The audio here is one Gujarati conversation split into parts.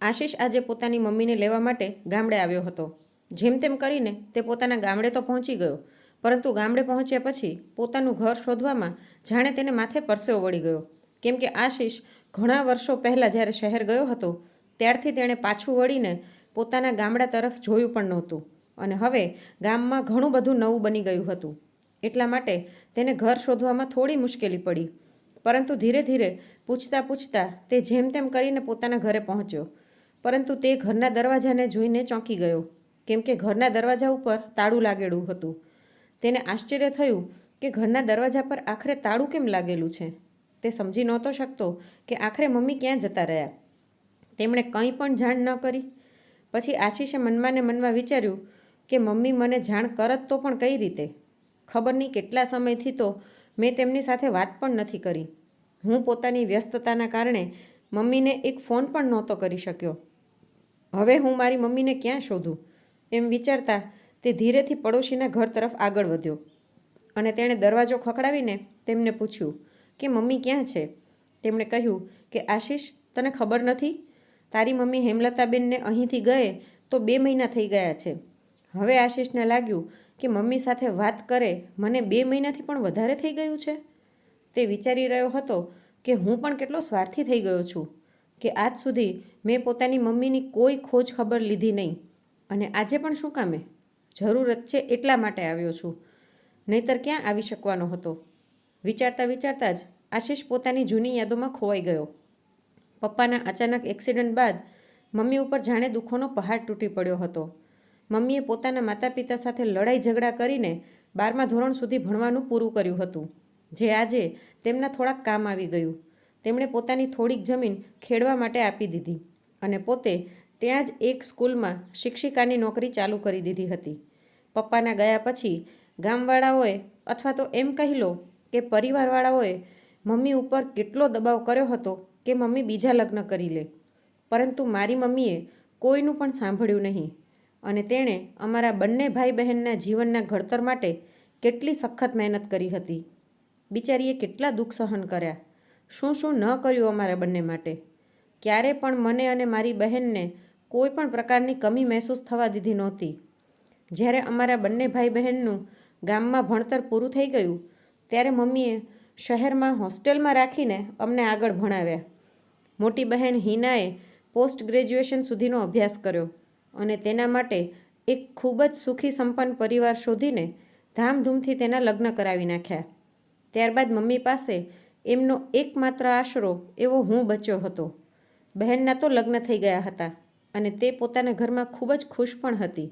આશીષ આજે પોતાની મમ્મીને લેવા માટે ગામડે આવ્યો હતો. જેમ તેમ કરીને તે પોતાના ગામડે તો પહોંચી ગયો, પરંતુ ગામડે પહોંચ્યા પછી પોતાનું ઘર શોધવામાં જાણે તેને માથે પરસેવો વળી ગયો. કેમ કે આશીષ ઘણા વર્ષો પહેલાં જ્યારે શહેર ગયો હતો, ત્યારથી તેણે પાછું વળીને પોતાના ગામડા તરફ જોયું પણ નહોતું. અને હવે ગામમાં ઘણું બધું નવું બની ગયું હતું. એટલા માટે તેને ઘર શોધવામાં થોડી મુશ્કેલી પડી. પરંતુ ધીરે ધીરે પૂછતા પૂછતા તે જેમ તેમ કરીને પોતાના ઘરે પહોંચ્યો. પરંતુ તે ઘરના દરવાજાને જોઈને ચોંકી ગયો. કેમ કે ઘરના દરવાજા ઉપર તાળું લાગેલું હતું. તેને આશ્ચર્ય થયું કે ઘરના દરવાજા પર આખરે તાળું કેમ લાગેલું છે? તે સમજી નહોતો શકતો કે આખરે મમ્મી ક્યાં જતા રહ્યા. તેમણે કંઈ પણ જાણ ન કરી. પછી આશીષે મનમાં ને મનમાં વિચાર્યું કે મમ્મી મને જાણ કરત તો પણ કઈ રીતે? ખબર નહીં કેટલા સમયથી તો મેં તેમની સાથે વાત પણ નથી કરી. હું પોતાની વ્યસ્તતાના કારણે મમ્મીને એક ફોન પણ નહોતો કરી શક્યો. હવે હું મારી મમ્મીને ક્યાં શોધું? એમ વિચારતા તે ધીરેથી પડોશીના ઘર તરફ આગળ વધ્યો. અને તેણે દરવાજો ખખડાવીને તેમને પૂછ્યું કે, મમ્મી ક્યાં છે? તેમણે કહ્યું કે, આશીષ, તને ખબર નથી? તારી મમ્મી હેમલતાબેનને અહીંથી ગયે તો બે મહિના થઈ ગયા છે. હવે આશીષને લાગ્યું કે, મમ્મી સાથે વાત કરે, મને બે મહિનાથી પણ વધારે થઈ ગયું છે? તે વિચારી રહ્યો હતો કે, હું પણ કેટલો સ્વાર્થી થઈ ગયો છું. કે આજ સુધી મેં પોતાની મમ્મીની કોઈ ખોજ ખબર લીધી નહીં. અને આજે પણ શું કામે? જરૂરત છે એટલા માટે આવ્યો છું. નહીતર ક્યાં આવી શકવાનો હતો? વિચારતા વિચારતા જ આશીષ પોતાની જૂની યાદોમાં ખોવાઈ ગયો. પપ્પાના અચાનક એક્સિડન્ટ બાદ મમ્મી ઉપર જાણે દુઃખોનો પહાડ તૂટી પડ્યો હતો. મમ્મીએ પોતાના માતા પિતા સાથે લડાઈ ઝઘડા કરીને બારમા ધોરણ સુધી ભણવાનું પૂરું કર્યું હતું. જે આજે તેમના થોડાક કામ આવી ગયું. તેમણે પોતાની થોડીક જમીન ખેડવા માટે આપી દીધી અને પોતે ત્યાં જ એક સ્કૂલમાં શિક્ષિકાની નોકરી ચાલુ કરી દીધી હતી. પપ્પાના ગયા પછી ગામવાળાઓએ અથવા તો એમ કહી લો કે પરિવારવાળાઓએ મમ્મી ઉપર કેટલો દબાવ કર્યો હતો કે મમ્મી બીજા લગ્ન કરી લે. પરંતુ મારી મમ્મીએ કોઈનું પણ સાંભળ્યું નહીં અને તેણે અમારા બંને ભાઈ બહેનના જીવનના ઘડતર માટે કેટલી સખત મહેનત કરી હતી. બિચારીએ કેટલા દુઃખ સહન કર્યા. શું શું ન કર્યું અમારા બંને માટે? ક્યારે પણ મને અને મારી બહેનને કોઈ પણ પ્રકારની કમી મહેસૂસ થવા દીધી નહોતી. જ્યારે અમારા બંને ભાઈ બહેનનું ગામમાં ભણતર પૂરું થઈ ગયું, ત્યારે મમ્મીએ શહેરમાં હોસ્ટેલમાં રાખીને અમને આગળ ભણાવ્યા. મોટી બહેન હિનાએ પોસ્ટ ગ્રેજ્યુએશન સુધીનો અભ્યાસ કર્યો અને તેના માટે એક ખૂબ જ સુખી સંપન્ન પરિવાર શોધીને ધામધૂમથી તેના લગ્ન કરાવી નાખ્યા. ત્યારબાદ મમ્મી પાસે એમનો એકમાત્ર આશરો એવો હું બચ્યો હતો. બહેનના તો લગ્ન થઈ ગયા હતા અને તે પોતાના ઘરમાં ખૂબ જ ખુશ પણ હતી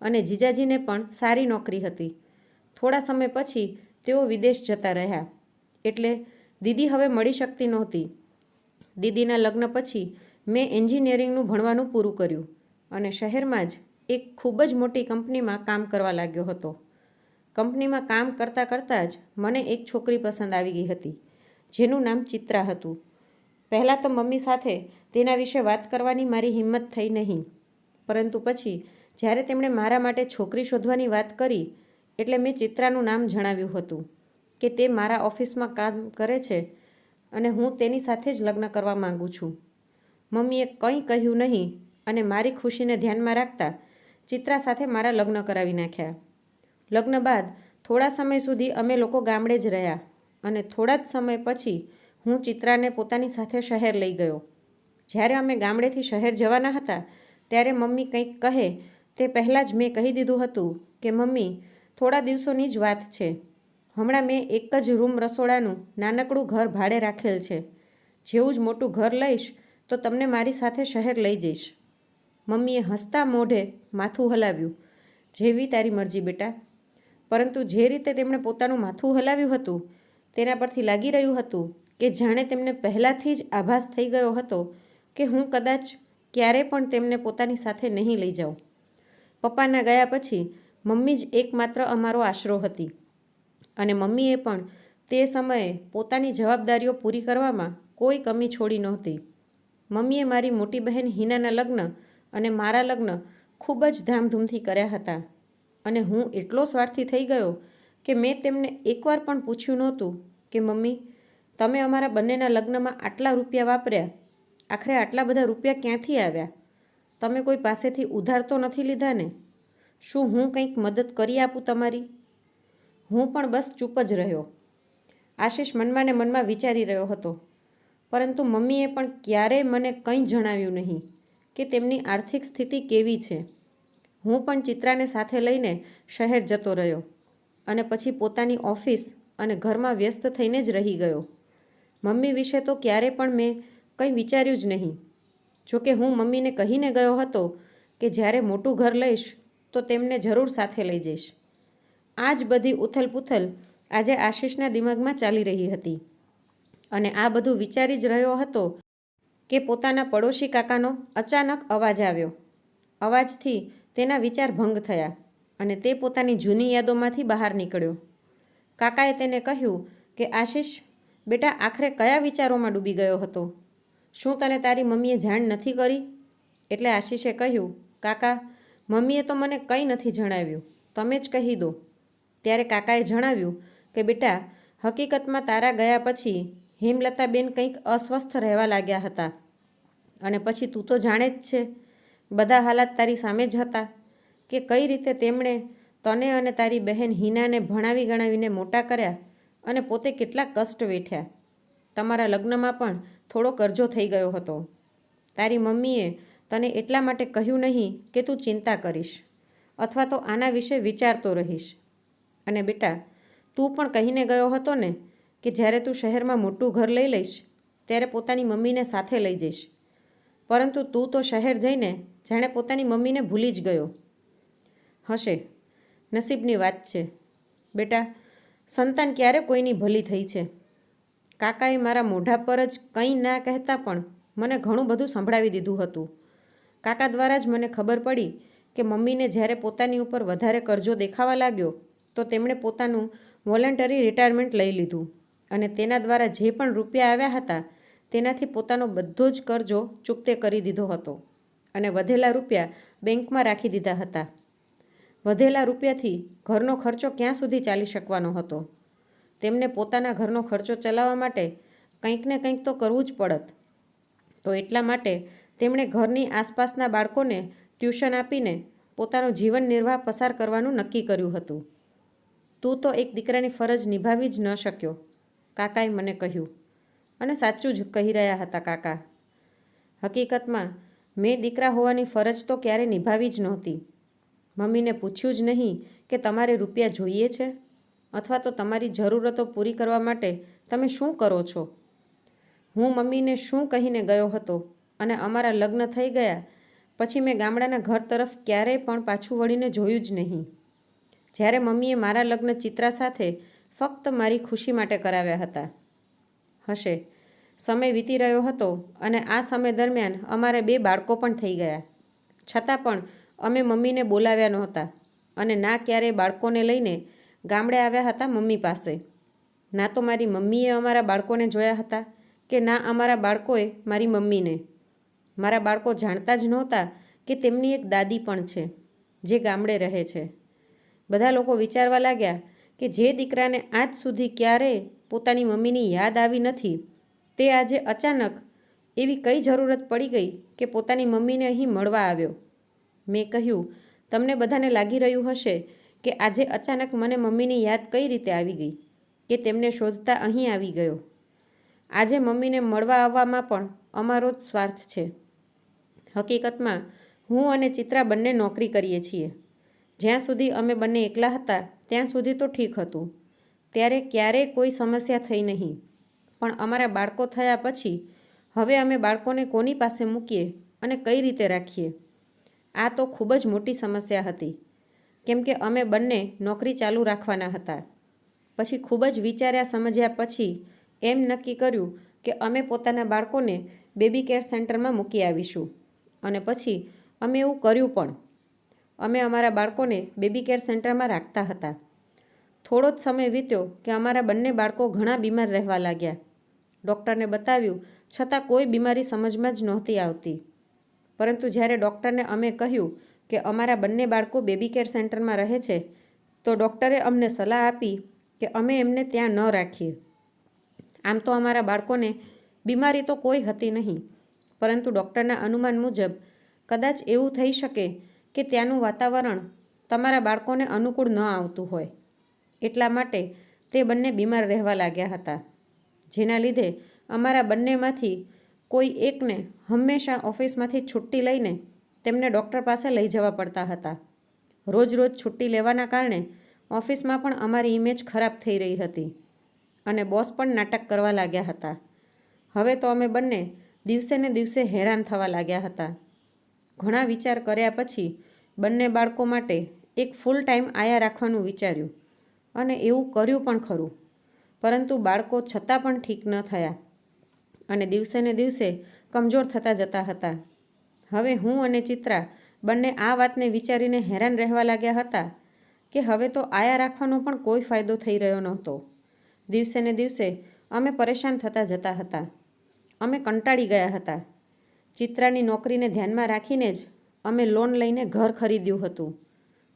અને જીજાજીને પણ સારી નોકરી હતી. થોડા સમય પછી તેઓ વિદેશ જતા રહ્યા એટલે દીદી હવે મળી શકતી નહોતી. દીદીના લગ્ન પછી મેં એન્જિનિયરિંગનું ભણવાનું પૂરું કર્યું અને શહેરમાં જ એક ખૂબ જ મોટી કંપનીમાં કામ કરવા લાગ્યો હતો. કંપનીમાં કામ કરતાં કરતાં જ મને એક છોકરી પસંદ આવી ગઈ હતી. જેનું નામ ચિત્રા હતું. પહેલાં તો મમ્મી સાથે તેના વિશે વાત કરવાની મારી હિંમત થઈ નહીં. પરંતુ પછી, જ્યારે તેમણે મારા માટે છોકરી શોધવાની વાત કરી, એટલે મેં ચિત્રાનું નામ જણાવ્યું હતું કે તે મારા ઓફિસમાં કામ કરે છે અને હું તેની સાથે જ લગ્ન કરવા માગું છું. મમ્મીએ કંઈ કહ્યું નહીં અને મારી ખુશીને ધ્યાનમાં રાખતા ચિત્રા સાથે મારા લગ્ન કરાવી નાખ્યા. લગ્ન બાદ થોડા સમય સુધી અમે લોકો ગામડે જ રહ્યા. અને થોડા જ સમય પછી હું ચિત્રાને પોતાની સાથે શહેર લઈ ગયો. જ્યારે અમે ગામડેથી શહેર જવાના હતા, ત્યારે મમ્મી કંઈક કહે તે પહેલાં જ મેં કહી દીધું હતું કે, મમ્મી, થોડા દિવસોની જ વાત છે. હમણાં મેં એક જ રૂમ રસોડાનું નાનકડું ઘર ભાડે રાખેલ છે. જેવું જ મોટું ઘર લઈશ, તો તમને મારી સાથે શહેર લઈ જઈશ. મમ્મીએ હસતા મોઢે માથું હલાવ્યું. જેવી તારી મરજી બેટા. પરંતુ જે રીતે તેમણે પોતાનું માથું હલાવ્યું હતું તેના પરથી લાગી રહ્યું હતું કે જાણે તેમને પહેલાંથી જ આભાસ થઈ ગયો હતો કે હું કદાચ ક્યારે પણ તેમને પોતાની સાથે નહીં લઈ જાઉં. પપ્પાના ગયા પછી મમ્મી જ એકમાત્ર અમારો આશરો હતી અને મમ્મીએ પણ તે સમયે પોતાની જવાબદારીઓ પૂરી કરવામાં કોઈ કમી છોડી નહોતી. મમ્મીએ મારી મોટી બહેન હિનાના લગ્ન અને મારા લગ્ન ખૂબ જ ધામધૂમથી કર્યા હતા અને હું એટલો સ્વાર્થી થઈ ગયો કે મેં તેમને એકવાર પણ પૂછ્યું નહોતું કે, મમ્મી, તમે અમારા બંનેના લગ્નમાં આટલા રૂપિયા વાપર્યા? આખરે આટલા બધા રૂપિયા ક્યાંથી આવ્યા? તમે કોઈ પાસેથી ઉધાર તો નથી લીધા ને શું હું કંઈક મદદ કરી આપું તમારી? હું પણ બસ ચૂપ જ રહ્યો. આશીષ મનમાં ને મનમાં વિચારી રહ્યો હતો. પરંતુ મમ્મીએ પણ ક્યારેય મને કંઈ જણાવ્યું નહીં કે તેમની આર્થિક સ્થિતિ કેવી છે. હું પણ ચિત્રાને સાથે લઈને શહેર જતો રહ્યો. અને પછી પોતાની ઓફિસ અને ઘરમાં વ્યસ્ત થઈને જ રહી ગયો. મમ્મી વિશે તો ક્યારે પણ મેં કંઈ વિચાર્યું જ નહીં. જોકે હું મમ્મીને કહીને ગયો હતો કે જ્યારે મોટું ઘર લઈશ તો તેમને જરૂર સાથે લઈ જઈશ. આ જ બધી ઉથલપુથલ આજે આશીષના દિમાગમાં ચાલી રહી હતી. અને આ બધું વિચારી જ રહ્યો હતો કે પોતાના પડોશી કાકાનો અચાનક અવાજ આવ્યો. અવાજથી તેના વિચાર ભંગ થયા. અને તે પોતાની જૂની યાદોમાંથી બહાર નીકળ્યો. કાકાએ તેને કહ્યું કે, આશીષ, બેટા, આખરે કયા વિચારોમાં ડૂબી ગયો હતો? શું તને તારી મમ્મીએ જાણ નથી કરી? એટલે આશીષે કહ્યું, કાકા, મમ્મીએ તો મને કંઈ નથી જણાવ્યું. તમે જ કહી દો. ત્યારે કાકાએ જણાવ્યું કે, બેટા, હકીકતમાં તારા ગયા પછી હેમલતાબેન કંઈક અસ્વસ્થ રહેવા લાગ્યા હતા. અને પછી તું તો જાણે જ છે, બધા હાલાત તારી સામે જ હતા. કે કઈ રીતે તેમણે તને અને તારી બહેન હિનાને ભણાવી ગણાવીને મોટા કર્યા અને પોતે કેટલા કષ્ટ વેઠ્યા? તમારા લગ્નમાં પણ થોડો કરજો થઈ ગયો હતો. તારી મમ્મીએ તને એટલા માટે કહ્યું નહીં કે તું ચિંતા કરીશ અથવા તો આના વિશે વિચારતો રહીશ. અને બેટા, તું પણ કહીને ગયો હતો ને કે જ્યારે તું શહેરમાં મોટું ઘર લઈ લઈશ, ત્યારે પોતાની મમ્મીને સાથે લઈ જઈશ. પરંતુ તું તો શહેર જઈને જાણે પોતાની મમ્મીને ભૂલી જ ગયો. હશે. નસીબની વાત છે. બેટા, સંતાન ક્યારે કોઈની ભલી થઈ છે? કાકાએ મારા મોઢા પર જ કંઈ ના કહેતા પણ મને ઘણું બધું સંભળાવી દીધું હતું. કાકા દ્વારા જ મને ખબર પડી કે મમ્મીને જ્યારે પોતાની ઉપર વધારે કરજો દેખાવા લાગ્યો, તો તેમણે પોતાનું વોલન્ટરી રિટાયરમેન્ટ લઈ લીધું અને તેના દ્વારા જે પણ રૂપિયા આવ્યા હતા, તેનાથી પોતાનો બધો જ કરજો ચૂકતે કરી દીધો હતો અને વધેલા રૂપિયા બેંકમાં રાખી દીધા હતા. વધેલા રૂપિયાથી ઘરનો ખર્ચો ક્યાં સુધી ચાલી શકવાનો હતો? તેમને પોતાના ઘરનો ખર્ચો ચલાવવા માટે કંઈક ને કંઈક તો કરવું જ પડત. તો એટલા માટે તેમણે ઘરની આસપાસના બાળકોને ટ્યુશન આપીને પોતાનું જીવન નિર્વાહ પસાર કરવાનું નક્કી કર્યું હતું. તું તો એક દીકરાની ફરજ નિભાવી જ ન શક્યો, કાકાએ મને કહ્યું. અને સાચું જ કહી રહ્યા હતા કાકા. હકીકતમાં, મેં દીકરા હોવાની ફરજ તો ક્યારેય નિભાવી જ નહોતી. મમ્મીને પૂછ્યું જ નહીં કે તમારે રૂપિયા જોઈએ છે? અથવા તો તમારી જરૂરતો પૂરી કરવા માટે તમે શું કરો છો? હું મમ્મીને શું કહીને ગયો હતો અને અમારા લગ્ન થઈ ગયા પછી મેં ગામડાના ઘર તરફ ક્યારેય પણ પાછું વળીને જોયું જ નહીં. જ્યારે મમ્મીએ મારા લગ્ન ચિત્રા સાથે ફક્ત મારી ખુશી માટે કરાવ્યા હતા. હશે. સમય વીતી રહ્યો હતો અને આ સમય દરમિયાન અમારે બે બાળકો પણ થઈ ગયા. છતાં પણ અમે મમ્મીને બોલાવ્યા નહોતા અને ના ક્યારેય બાળકોને લઈને ગામડે આવ્યા હતા મમ્મી પાસે. ના તો મારી મમ્મીએ અમારા બાળકોને જોયા હતા કે ના અમારા બાળકોએ મારી મમ્મીને. મારા બાળકો જાણતા જ નહોતા કે તેમની એક દાદી પણ છે, જે ગામડે રહે છે. બધા લોકો વિચારવા લાગ્યા કે જે દીકરાને આજ સુધી ક્યારેય પોતાની મમ્મીની યાદ આવી નથી, તે આજે અચાનક એવી કઈ જરૂરત પડી ગઈ કે પોતાની મમ્મીને અહીં મળવા આવ્યો. મેં કહ્યું, તમને બધાને લાગી રહ્યું હશે કે આજે અચાનક મને મમ્મીની યાદ કઈ રીતે આવી ગઈ, કે તેમને શોધતા અહીં આવી ગયો. આજે મમ્મીને મળવા આવવામાં પણ અમારો જ સ્વાર્થ છે. હકીકતમાં, હું અને ચિત્રા બંને નોકરી કરીએ છીએ. જ્યાં સુધી અમે બંને એકલા હતા, ત્યાં સુધી તો ઠીક હતું. ત્યારે ક્યારેય કોઈ સમસ્યા થઈ નહીં. પણ અમારા બાળકો થયા પછી, હવે અમે બાળકોને કોની પાસે મૂકીએ અને કઈ રીતે રાખીએ? આ તો ખૂબ જ મોટી સમસ્યા હતી. કેમ કે અમે બંને નોકરી ચાલુ રાખવાના હતા. પછી ખૂબ જ વિચાર્યા સમજ્યા પછી એમ નક્કી કર્યું કે અમે પોતાના બાળકોને બેબી કેર સેન્ટરમાં મૂકી આવીશું. અને પછી અમે એવું કર્યું પણ. અમે અમારા બાળકોને બેબી કેર સેન્ટરમાં રાખતા હતા. થોડો જ સમય વીત્યો કે અમારા બંને બાળકો ઘણા બીમાર રહેવા લાગ્યા. ડૉક્ટરને બતાવ્યું, છતાં કોઈ બીમારી સમજમાં જ નહોતી આવતી. પરંતુ જ્યારે ડૉક્ટરને અમે કહ્યું કે અમારા બંને બાળકો બેબી કેર સેન્ટરમાં રહે છે, તો ડૉક્ટરે અમને સલાહ આપી કે અમે એમને ત્યાં ન રાખીએ. આમ તો અમારા બાળકોને બીમારી તો કોઈ હતી નહીં, પરંતુ ડૉક્ટરના અનુમાન મુજબ કદાચ એવું થઈ શકે કે ત્યાંનું વાતાવરણ તમારા બાળકોને અનુકૂળ ન આવતું હોય. એટલા માટે તે બંને બીમાર રહેવા લાગ્યા હતા, જેના લીધે અમારા બંનેમાંથી કોઈ એકને હંમેશા ઓફિસમાંથી છુટ્ટી લઈને તેમને ડૉક્ટર પાસે લઈ જવા પડતા હતા. રોજ રોજ છુટ્ટી લેવાના કારણે ઓફિસમાં પણ અમારી ઇમેજ ખરાબ થઈ રહી હતી અને બોસ પણ નાટક કરવા લાગ્યા હતા. હવે તો અમે બંને દિવસે ને દિવસે હેરાન થવા લાગ્યા હતા. ઘણા વિચાર કર્યા પછી બંને બાળકો માટે એક ફૂલ ટાઈમ આયા રાખવાનું વિચાર્યું અને એવું કર્યું પણ ખરું. પરંતુ બાળકો છતાં પણ ઠીક ન થયા. અને દિવસે ને દિવસે કમજોર થતા જતા હતા. હવે હું અને ચિત્રા બંને આ વાતને વિચારીને હેરાન રહેવા લાગ્યા હતા કે હવે તો આયા રાખવાનો પણ કોઈ ફાયદો થઈ રહ્યો નહોતો. દિવસે ને દિવસે અમે પરેશાન થતા જતા હતા. અમે કંટાળી ગયા હતા. ચિત્રાની નોકરીને ધ્યાનમાં રાખીને જ અમે લોન લઈને ઘર ખરીદ્યું હતું.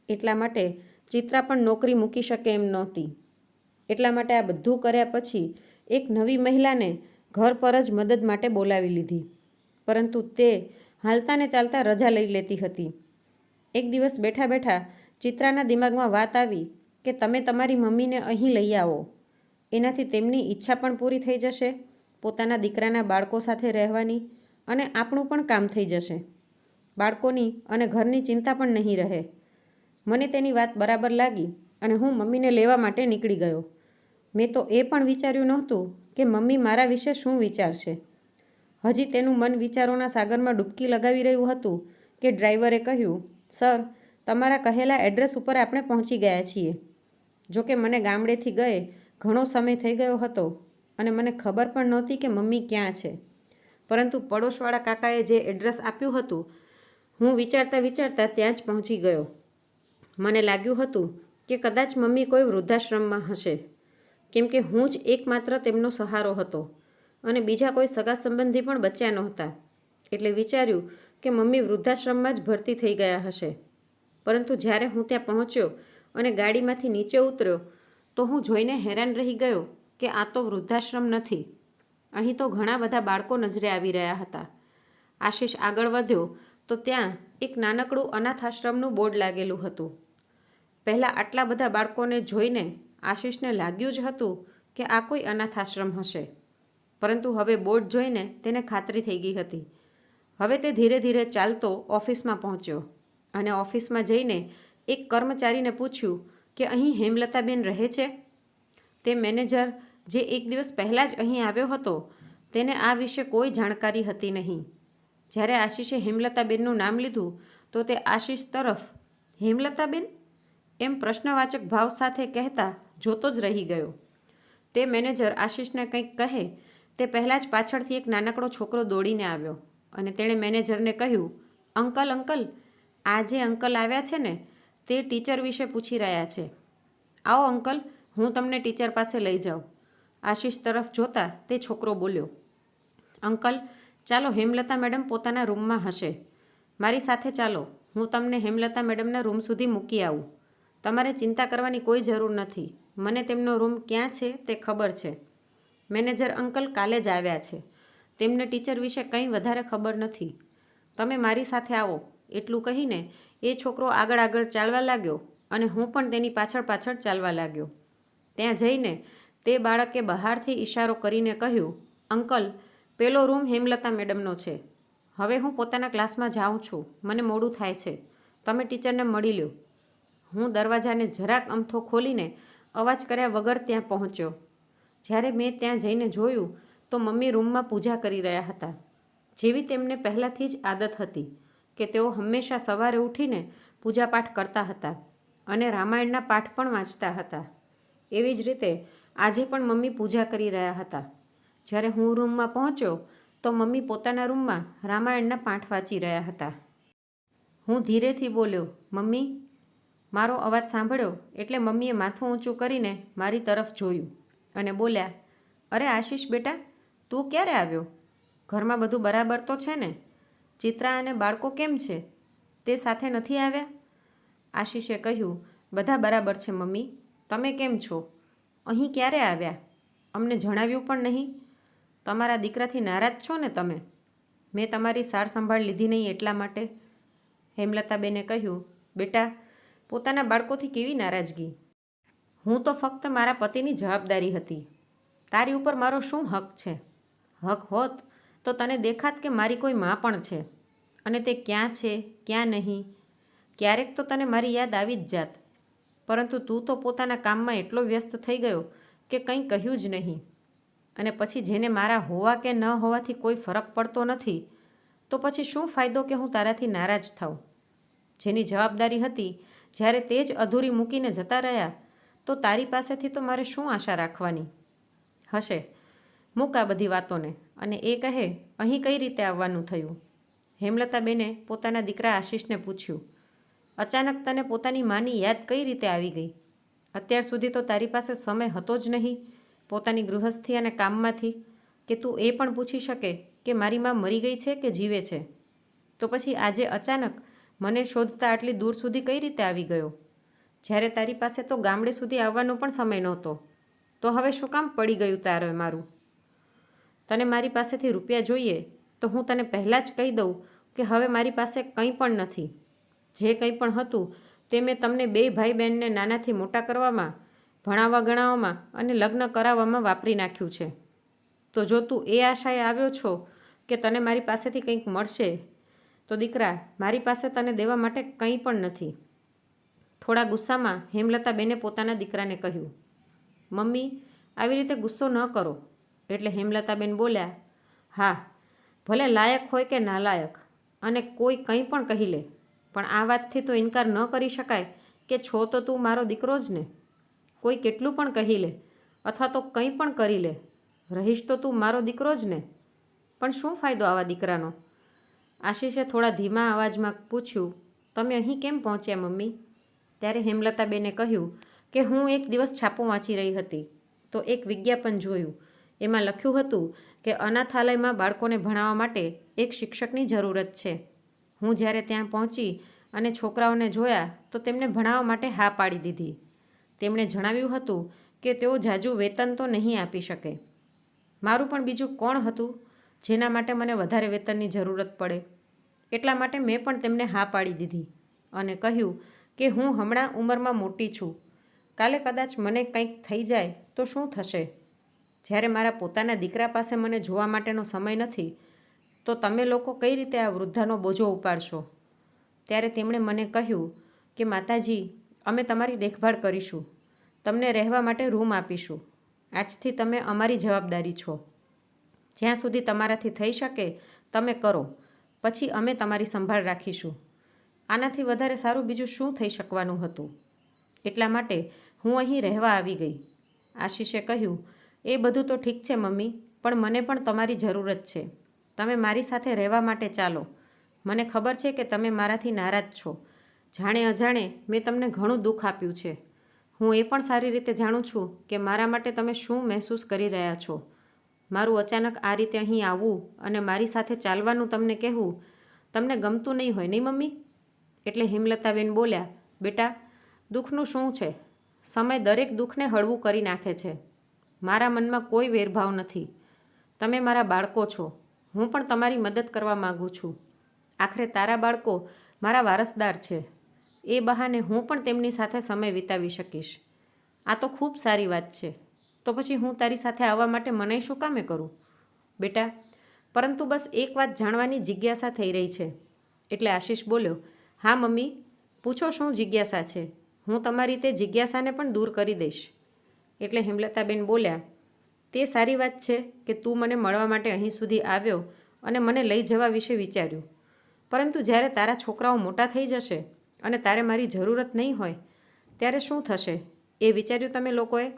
એટલા માટે ચિત્રા પણ નોકરી મૂકી શકે એમ નહોતી. એટલા માટે આ બધું કર્યા પછી એક નવી મહિલાને ઘર પર જ મદદ માટે બોલાવી લીધી. પરંતુ તે હાલતાને ચાલતા રજા લઈ લેતી હતી. એક દિવસ બેઠા બેઠા ચિત્રાના દિમાગમાં વાત આવી કે તમે તમારી મમ્મીને અહીં લઈ આવો. એનાથી તેમની ઈચ્છા પણ પૂરી થઈ જશે, પોતાના દીકરાના બાળકો સાથે રહેવાની અને આપણું પણ કામ થઈ જશે. બાળકોની અને ઘરની ચિંતા પણ નહીં રહે. મને તેની વાત બરાબર લાગી અને હું મમ્મીને લેવા માટે નીકળી ગયો. મેં તો એ પણ વિચાર્યું નહોતું કે મમ્મી મારા વિશે શું વિચારશે? હજી તેનું મન વિચારોના સાગરમાં ડૂબકી લગાવી રહ્યું હતું કે ડ્રાઈવરે કહ્યું, સર, તમારા કહેલા એડ્રેસ ઉપર આપણે પહોંચી ગયા છીએ. જોકે મને ગામડેથી ગયે ઘણો સમય થઈ ગયો હતો અને મને ખબર પણ નહોતી કે મમ્મી ક્યાં છે. પરંતુ પડોશવાળા કાકાએ જે એડ્રેસ આપ્યું હતું, હું વિચારતા વિચારતા ત્યાં જ પહોંચી ગયો. મને લાગ્યું હતું કે કદાચ મમ્મી કોઈ વૃદ્ધાશ્રમમાં હશે. કેમ કે હું જ એકમાત્ર તેમનો સહારો હતો અને બીજા કોઈ સગા સંબંધી પણ બચ્યા નહોતા. એટલે વિચાર્યું કે મમ્મી વૃદ્ધાશ્રમમાં જ ભરતી થઈ ગયા હશે. પરંતુ જ્યારે હું ત્યાં પહોંચ્યો અને ગાડીમાંથી નીચે ઉતર્યો, તો હું જોઈને હેરાન રહી ગયો કે આ તો વૃદ્ધાશ્રમ નથી. અહીં તો ઘણા બધા બાળકો નજરે આવી રહ્યા હતા. આશીષ આગળ વધ્યો તો ત્યાં એક નાનકડું અનાથાશ્રમનું બોર્ડ લાગેલું હતું. પહેલાં આટલા બધા બાળકોને જોઈને આશીષને લાગ્યું જ હતું કે આ કોઈ અનાથ આશ્રમ હશે. પરંતુ હવે બોર્ડ જોઈને તેને ખાતરી થઈ ગઈ હતી. હવે તે ધીરે ધીરે ચાલતો ઓફિસમાં પહોંચ્યો અને ઓફિસમાં જઈને એક કર્મચારીને પૂછ્યું કે અહીં હેમલતાબેન રહે છે? તે મેનેજર જે એક દિવસ પહેલાં જ અહીં આવ્યો હતો, તેને આ વિશે કોઈ જાણકારી હતી નહીં. જ્યારે આશીષે હેમલતાબેનનું નામ લીધું, તો તે આશીષ તરફ, હેમલતાબેન? એમ પ્રશ્નવાચક ભાવ સાથે કહેતા જોતો જ રહી ગયો. તે મેનેજર આશીષને કંઈક કહે, તે પહેલાં જ પાછળથી એક નાનકડો છોકરો દોડીને આવ્યો અને તેણે મેનેજરને કહ્યું, અંકલ અંકલ, આ જે અંકલ આવ્યા છે ને, તે ટીચર વિશે પૂછી રહ્યા છે. આવો અંકલ, હું તમને ટીચર પાસે લઈ જાઉં. આશીષ તરફ જોતા તે છોકરો બોલ્યો, અંકલ, ચાલો હેમલતા મેડમ પોતાના રૂમમાં હશે. મારી સાથે ચાલો, હું તમને હેમલતા મેડમના રૂમ સુધી મૂકી આવું. તમારે ચિંતા કરવાની કોઈ જરૂર નથી. મને તેમનો રૂમ ક્યાં છે તે ખબર છે. મેનેજર અંકલ કાલે જ આવ્યા છે. તેમને ટીચર વિશે કંઈ વધારે ખબર નથી. તમે મારી સાથે આવો, એટલું કહીને એ છોકરો આગળ આગળ ચાલવા લાગ્યો અને હું પણ તેની પાછળ પાછળ ચાલવા લાગ્યો. ત્યાં જઈને તે બાળકે બહારથી ઈશારો કરીને કહ્યું, અંકલ, પેલો રૂમ હેમલતા મેડમનો છે. હવે હું પોતાના ક્લાસમાં જાઉં છું. મને મોડું થાય છે. તમે ટીચરને મળી લ્યો. હું દરવાજાને જરાક અમથો ખોલીને અવાજ કર્યા વગર ત્યાં પહોંચ્યો. જ્યારે મેં ત્યાં જઈને જોયું, તો મમ્મી રૂમમાં પૂજા કરી રહ્યા હતા. જેવી તેમને પહેલાંથી જ આદત હતી કે તેઓ હંમેશા સવારે ઉઠીને પૂજાપાઠ કરતા હતા અને રામાયણના પાઠ પણ વાંચતા હતા. એવી જ રીતે આજે પણ મમ્મી પૂજા કરી રહ્યા હતા. જ્યારે હું રૂમમાં પહોંચ્યો, તો મમ્મી પોતાના રૂમમાં રામાયણના પાઠ વાંચી રહ્યા હતા. હું ધીરેથી બોલ્યો, મમ્મી મારો અવાજ સાંભળ્યો એટલે મમ્મીએ માથું ઊંચું કરીને મારી તરફ જોયું અને બોલ્યા, અરે આશીષ બેટા, તું ક્યારે આવ્યો? ઘરમાં બધું બરાબર તો છે ને? ચિત્રા અને બાળકો કેમ છે? તે સાથે નથી આવ્યા? આશીષે કહ્યું, બધા બરાબર છે મમ્મી. તમે કેમ છો? અહીં ક્યારે આવ્યા? અમને જણાવ્યું પણ નહીં. તમારા દીકરાથી નારાજ છો ને તમે? મેં તમારી સાર સંભાળ લીધી નહીં એટલા માટે. હેમલતાબેને કહ્યું, બેટા પોતાના બાળકોથી કેવી નારાજગી? હું તો ફક્ત મારા પતિની જવાબદારી હતી. તારી ઉપર મારો શું હક છે? હક હોત તો તને દેખાત કે મારી કોઈ માં પણ છે. અને તે ક્યાં છે, ક્યાં નહીં? ક્યારેક તો તને મારી યાદ આવી જ જાત. પરંતુ તું તો પોતાના કામમાં એટલો વ્યસ્ત થઈ ગયો કે કંઈ કહ્યું જ નહીં. અને પછી જેને મારા હોવા કે ન હોવાથી કોઈ ફરક પડતો નથી, તો પછી શું ફાયદો કે હું તારાથી નારાજ થાઉં? જેની જવાબદારી હતી જ્યારે તે જ અધૂરી મૂકીને જતા રહ્યા, તો તારી પાસેથી તો મારે શું આશા રાખવાની? હશે. મૂક આ બધી વાતોને અને એ કહે, અહીં કઈ રીતે આવવાનું થયું? હેમલતાબેને પોતાના દીકરા આશીષને પૂછ્યું, અચાનક તને પોતાની માની યાદ કઈ રીતે આવી ગઈ? અત્યાર સુધી તો તારી પાસે સમય હતો જ નહીં, પોતાની ગૃહસ્થી અને કામમાંથી, કે તું એ પણ પૂછી શકે કે મારી માં મરી ગઈ છે કે જીવે છે? તો પછી આજે અચાનક મને શોધતા આટલી દૂર સુધી કઈ રીતે આવી ગયો? જ્યારે તારી પાસે તો ગામડે સુધી આવવાનો પણ સમય નહોતો. તો હવે શું કામ પડી ગયું તારે મારું? તને મારી પાસેથી રૂપિયા જોઈએ તો હું તને પહેલાં જ કહી દઉં કે હવે મારી પાસે કંઈ પણ નથી. જે કંઈ પણ હતું તે મેં તમને બે ભાઈ બહેનને નાનાથી મોટા કરવામાં, ભણાવવા ગણાવવામાં અને લગ્ન કરાવવામાં વાપરી નાખ્યું છે. તો જો તું એ આશાએ આવ્યો છો કે તને મારી પાસેથી કંઈક મળશે તો દીકરા, મારી પાસે તને દેવા માટે કંઈ પણ નથી. થોડા ગુસ્સામાં હેમલતાબેને પોતાના દીકરાને કહ્યું, મમ્મી, આવી રીતે ગુસ્સો ન કરો. એટલે હેમલતાબેન બોલ્યા, હા, ભલે લાયક હોય કે નાલાયક, અને કોઈ કંઈ પણ કહી લે, પણ આ વાતથી તો ઇનકાર ન કરી શકાય કે છો તો તું મારો દીકરો જ ને. કોઈ કેટલું પણ કહી લે, અથવા તો કંઈ પણ કરી લે, રહીશ તો તું મારો દીકરો જ ને. પણ શું ફાયદો આવા દીકરાનો? આશીષે થોડા ધીમા અવાજમાં પૂછ્યું, તમે અહીં કેમ પહોંચ્યા, મમ્મી? ત્યારે હેમલતાબેને કહ્યું કે, હું એક દિવસ છાપો વાંચી રહી હતી, તો એક વિજ્ઞાપન જોયું. એમાં લખ્યું હતું કે, અનાથાલયમાં બાળકોને ભણાવવા માટે એક શિક્ષકની જરૂરત છે. હું જ્યારે ત્યાં પહોંચી અને છોકરાઓને જોયા, તો તેમને ભણાવવા માટે હા પાડી દીધી. તેમણે જણાવ્યું હતું કે, તેઓ જાજુ વેતન તો નહીં આપી શકે. મારું પણ બીજું કોણ હતું, જેના માટે મને વધારે વેતનની જરૂરત પડે? એટલા માટે મેં પણ તેમને હા પાડી દીધી અને કહ્યું કે હું હમણાં ઉંમરમાં મોટી છું. કાલે કદાચ મને કંઈક થઈ જાય તો શું થશે? જ્યારે મારા પોતાના દીકરા પાસે મને જોવા માટેનો સમય નથી, તો તમે લોકો કઈ રીતે આ વૃદ્ધાનો બોજો ઉપાડશો? ત્યારે તેમણે મને કહ્યું કે, માતાજી, અમે તમારી દેખભાળ કરીશું. તમને રહેવા માટે રૂમ આપીશું. આજથી તમે અમારી જવાબદારી છો. જ્યાં સુધી તમારાથી થઈ શકે, તમે કરો. પછી અમે તમારી સંભાળ રાખીશું. આનાથી વધારે સારું બીજું શું થઈ શકવાનું હતું? એટલા માટે હું અહીં રહેવા આવી ગઈ. આશીષે કહ્યું, એ બધું તો ઠીક છે, મમ્મી, પણ મને પણ તમારી જરૂરત છે. તમે મારી સાથે રહેવા માટે ચાલો. મને ખબર છે કે તમે મારાથી નારાજ છો. જાણે અજાણે મેં તમને ઘણું દુઃખ આપ્યું છે. હું એ પણ સારી રીતે જાણું છું કે મારા માટે તમે શું મહેસૂસ કરી રહ્યા છો. મારું અચાનક આ રીતે અહીં આવવું અને મારી સાથે ચાલવાનું તમને કહેવું, તમને ગમતું નહીં હોય, નહીં મમ્મી? એટલે હિમલતાબેન બોલ્યા, બેટા, દુઃખનું શું છે? સમય દરેક દુઃખને હળવું કરી નાખે છે. મારા મનમાં કોઈ વેરભાવ નથી. તમે મારા બાળકો છો. હું પણ તમારી મદદ કરવા માગું છું. આખરે તારા બાળકો મારા વારસદાર છે. એ બહાને હું પણ તેમની સાથે સમય વિતાવી શકીશ. આ તો ખૂબ સારી વાત છે. તો પછી હું તારી સાથે આવવા માટે મને શું કામે કરું? બેટા, પરંતુ બસ એક વાત જાણવાની જિજ્ઞાસા થઈ રહી છે. એટલે આશીષ બોલ્યો, હા, મમ્મી, પૂછો શું જિજ્ઞાસા છે? હું તમારી તે જિજ્ઞાસાને પણ દૂર કરી દઈશ. એટલે હેમલતાબેન બોલ્યા, તે સારી વાત છે કે તું મને મળવા માટે અહીં સુધી આવ્યો અને મને લઈ જવા વિશે વિચાર્યું. પરંતુ જ્યારે તારા છોકરાઓ મોટા થઈ જશે અને તારે મારી જરૂરત નહીં હોય, ત્યારે શું થશે? એ વિચાર્યું તમે લોકોએ?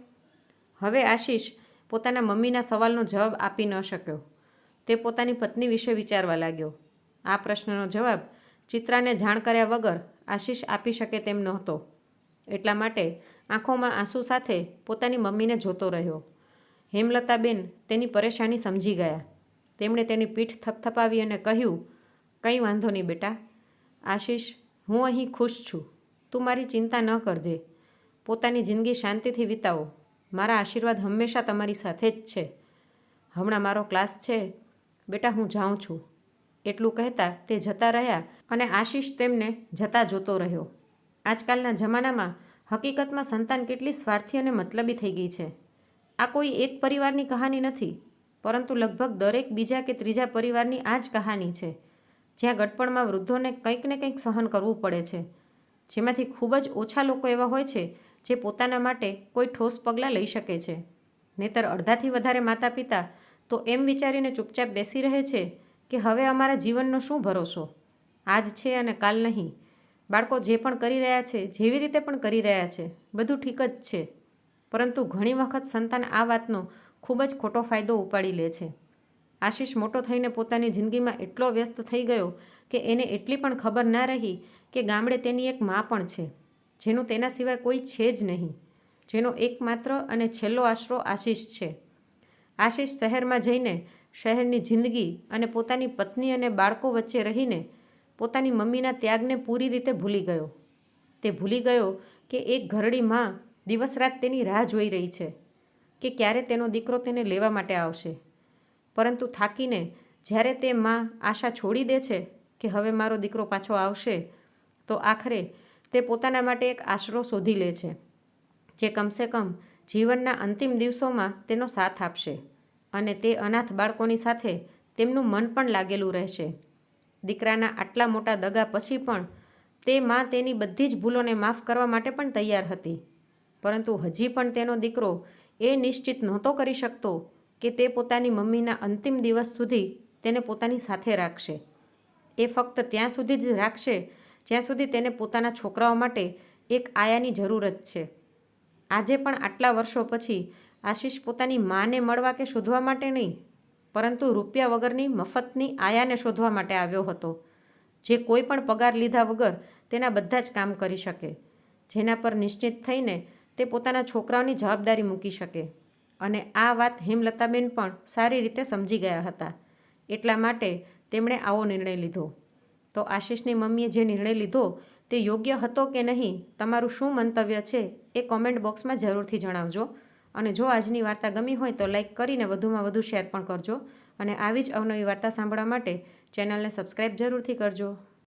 હવે આશીષ પોતાના મમ્મીના સવાલનો જવાબ આપી ન શક્યો. તે પોતાની પત્ની વિશે વિચારવા લાગ્યો. આ પ્રશ્નનો જવાબ ચિત્રાને જાણ કર્યા વગર આશીષ આપી શકે તેમ નહોતો. એટલા માટે આંખોમાં આંસુ સાથે પોતાની મમ્મીને જોતો રહ્યો. હેમલતાબેન તેની પરેશાની સમજી ગયા. તેમણે તેની પીઠ થપથપાવી અને કહ્યું, કંઈ વાંધો નહીં બેટા. આશીષ, હું અહીં ખુશ છું. તું મારી ચિંતા ન કરજે. પોતાની જિંદગી શાંતિથી વિતાવો. મારા આશીર્વાદ હંમેશા તમારી સાથે જ છે. હમણાં મારો ક્લાસ છે. બેટા, હું જાઉં છું. એટલું કહેતા તે જતા રહ્યા અને આશીષ તેમને જતા જોતો રહ્યો. આજકાલના જમાનામાં હકીકતમાં સંતાન કેટલી સ્વાર્થી અને મતલબી થઈ ગઈ છે. આ કોઈ એક પરિવારની કહાની નથી, પરંતુ લગભગ દરેક બીજા કે ત્રીજા પરિવારની આ જ કહાની છે. જ્યાં ગટપણમાં વૃદ્ધોને કંઈક ને કંઈક સહન કરવું પડે છે. જેમાંથી ખૂબ જ ઓછા લોકો એવા હોય છે જે પોતાના માટે કોઈ ઠોસ પગલાં લઈ શકે છે. નહીતર અડધાથી વધારે માતા પિતા તો એમ વિચારીને ચૂપચાપ બેસી રહે છે કે હવે અમારા જીવનનો શું ભરોસો? આજ છે અને કાલ નહીં. બાળકો જે પણ કરી રહ્યા છે, જેવી રીતે પણ કરી રહ્યા છે, બધું ઠીક જ છે. પરંતુ ઘણી વખત સંતાન આ વાતનો ખૂબ જ ખોટો ફાયદો ઉપાડી લે છે. આશીષ મોટો થઈને પોતાની જિંદગીમાં એટલો વ્યસ્ત થઈ ગયો કે એને એટલી પણ ખબર ના રહી કે ગામડે તેની એક મા પણ છે. જેનું તેના સિવાય કોઈ છે જ નહીં, જેનો એકમાત્ર અને છેલ્લો આશરો આશીષ છે. આશીષ શહેરમાં જઈને શહેરની જિંદગી અને પોતાની પત્ની અને બાળકો વચ્ચે રહીને પોતાની મમ્મીના ત્યાગને પૂરી રીતે ભૂલી ગયો. તે ભૂલી ગયો કે એક ઘરડી માં દિવસ રાત તેની રાહ જોઈ રહી છે, કે ક્યારે તેનો દીકરો તેને લેવા માટે આવશે. પરંતુ થાકીને જ્યારે તે માં આશા છોડી દે છે કે હવે મારો દીકરો પાછો આવશે, તો આખરે તે પોતાના માટે એક આશરો શોધી લે છે, જે કમસે કમ જીવનના અંતિમ દિવસોમાં તેનો સાથ આપશે અને તે અનાથ બાળકોની સાથે તેમનું મન પણ લાગેલું રહેશે. દીકરાના આટલા મોટા દગા પછી પણ તે માં તેની બધી જ ભૂલોને માફ કરવા માટે પણ તૈયાર હતી. પરંતુ હજી પણ તેનો દીકરો એ નિશ્ચિત નહોતો કરી શકતો કે તે પોતાની મમ્મીના અંતિમ દિવસ સુધી તેને પોતાની સાથે રાખશે. એ ફક્ત ત્યાં સુધી જ રાખશે જ્યાં સુધી તેને પોતાના છોકરાઓ માટે એક આયાની જરૂરત છે. આજે પણ આટલા વર્ષો પછી આશીષ પોતાની માને મળવા કે શોધવા માટે નહીં, પરંતુ રૂપિયા વગરની મફતની આયાને શોધવા માટે આવ્યો હતો. જે કોઈ પણ પગાર લીધા વગર તેના બધા જ કામ કરી શકે. જેના પર નિશ્ચિત થઈને તે પોતાના છોકરાઓની જવાબદારી મૂકી શકે. અને આ વાત હેમલતાબેન પણ સારી રીતે સમજી ગયા હતા. એટલા માટે તેમણે આવો નિર્ણય લીધો. તો આશીષની મમ્મીએ જે નિર્ણય લીધો તે યોગ્ય હતો કે નહીં, તમારું શું મંતવ્ય છે એ કોમેન્ટ બોક્સમાં જરૂરથી જણાવજો. અને જો આજની વાર્તા ગમી હોય તો લાઇક કરીને વધુમાં વધુ શેર પણ કરજો. અને આવી જ અવનવી વાર્તા સાંભળવા માટે ચેનલને સબસ્ક્રાઈબ જરૂરથી કરજો.